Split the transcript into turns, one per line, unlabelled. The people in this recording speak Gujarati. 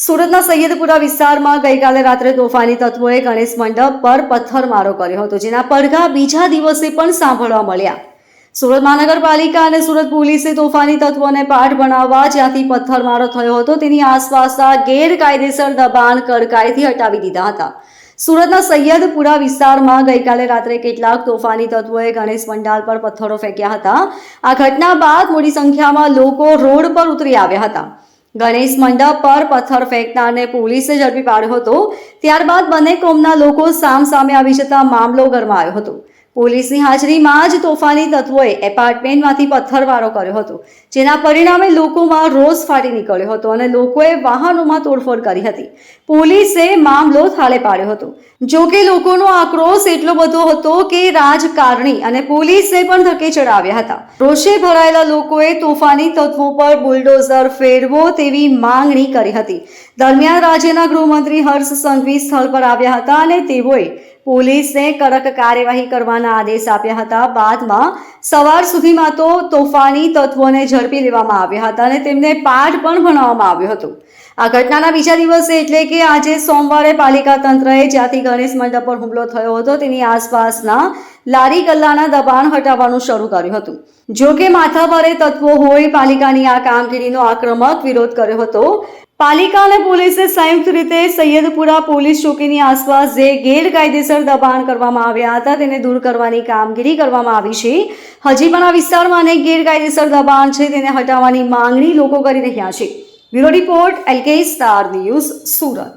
સુરતના સૈયદપુરા વિસ્તારમાં ગઈકાલે રાત્રે તોફાની તત્વોએ ગણેશ મંડપ પર પથ્થરમારો કર્યો હતો, જેના પડઘા બીજા દિવસે પણ સાંભળવા મળ્યા. સુરત મહાનગરપાલિકા અને સુરત પોલીસે તોફાની તત્વોને પાઠ બનાવવા જ્યાંથી પથ્થરમારો થયો હતો, તેની આસપાસના ગેરકાયદેસર દબાણ કડકાઈથી હટાવી દીધા હતા. સુરતના સૈયદપુરા વિસ્તારમાં ગઈકાલે રાત્રે કેટલાક તોફાની તત્વોએ ગણેશ પંડાલ પર પથ્થરો ફેંક્યા હતા. આ ઘટના બાદ મોટી સંખ્યામાં લોકો રોડ પર ઉતરી આવ્યા હતા. ગણેશ મંડપ પર પથ્થર ફેંકનારને પોલીસે ઝડપી પાડ્યો હતો. ત્યારબાદ બંને કોમના લોકો સામ સામે આવી જતા મામલો ગરમાયો હતો. પોલીસની હાજરીમાં જ તોફાની તત્વોએ એપાર્ટમેન્ટમાંથી પથ્થરવારો કર્યો હતો, જેના પરિણામે લોકોમાં રોષ ફાટી નીકળ્યો હતો અને લોકોએ વાહનોમાં તોડફોડ કરી હતી. પોલીસે મામલો થાળે પાડ્યો હતો. જો કે લોકોનો આક્રોશ એટલો બધો હતો કે રાજકારણી અને પોલીસે પણ ધકે ચડાવ્યા હતા. રોષે ભરાયેલા લોકોએ તોફાની તત્વો પર બુલડોઝર ફેરવો તેવી માંગણી કરી હતી. દરમિયાન રાજ્યના ગૃહમંત્રી હર્ષ સંઘવી સ્થળ પર આવ્યા હતા અને તેઓએ પોલીસને કડક કાર્યવાહી કરવાના આદેશ આપ્યા હતા. બાદમાં સવાર સુધીમાં તો તોફાની તત્વોને ઝડપી લેવામાં આવ્યા હતા અને તેમને પાઠ પણ ભણાવવામાં આવ્યો હતો. આ ઘટનાના બીજા દિવસે એટલે કે આજે સોમવારે પાલિકા તંત્રએ જ્યાંથી ગણેશ મંડપ પર હુમલો થયો હતો, તેની આસપાસના લારી ગલ્લાના દબાણ હટાવવાનું શરૂ કર્યું હતું. જો કે માથાભારે તત્વો હોય, પાલિકાની આ કામગીરીનો આક્રમક વિરોધ કર્યો હતો. પાલિકા અને પોલીસે સંયુક્ત રીતે સૈયદપુરા પોલીસ ચોકીની આસપાસ જે ગેરકાયદેસર દબાણ કરવામાં આવ્યા હતા, તેને દૂર કરવાની કામગીરી કરવામાં આવી છે. હજી પણ આ વિસ્તારમાં અનેક ગેરકાયદેસર દબાણ છે, તેને હટાવવાની માંગણી લોકો કરી રહ્યા છે. Bureau report, LK star news, Surat.